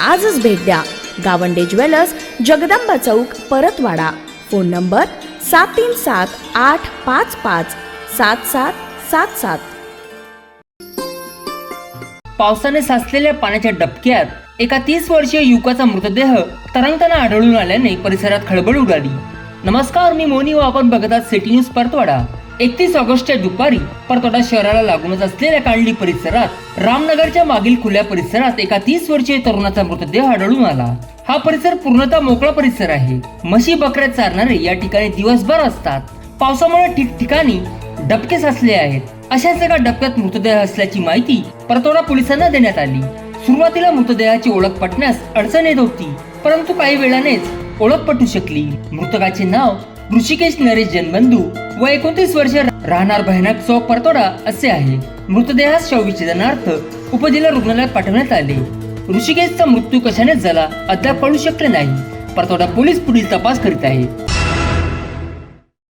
आजच भेट द्या. Gawande jewellers Jagdamba Chowk Paratwada. Phone number सात तीन सात आठ पाच पाच सात सात सात सात. पावसाने साचलेल्या पाण्याच्या डबक्यात एका तीस वर्षीय युवकाचा मृतदेह तरंगताना आढळून आल्याने परिसरात खळबळ उडाली. नमस्कार मी मोनी व आपण बघत आहात सिटी न्यूज परतवाडा. एकतीस ऑगस्टच्या दुपारी परतोडा शहराला लागूनच असलेल्या कांडली परिसरात रामनगरच्या मागील खुल्या परिसरात एका तीस वर्षीय तरुणाचा मृतदेह आढळून आला. हा परिसर पूर्णतः मोकळा परिसर आहे. म्हशी बकऱ्या चारणारे या ठिकाणी दिवसभर असतात. पावसामुळे ठिकठिकाणी डबके साचले आहेत. अशाच एका डबक्यात मृतदेह असल्याची माहिती परतोडा पोलिसांना देण्यात आली. सुरुवातीला मृतदेहाची ओळख पटण्यास अडचण येत होती परंतु काही वेळानेच ओळख पटू शकली. मृतकाचे नाव ऋषिकेश नरेश जनबंधू व एकोणतीस वर्ष राहणार भयानक चौक परतोडा असे आहे. मृतदेहास शवविच्छेदनार्थ उपजिल्हा रुग्णालयात पाठवण्यात आले. ऋषिकेशचा मृत्यू कशाने झाला अद्याप कळू शकले नाही. परतोडा पोलीस पुढील तपास करीत आहे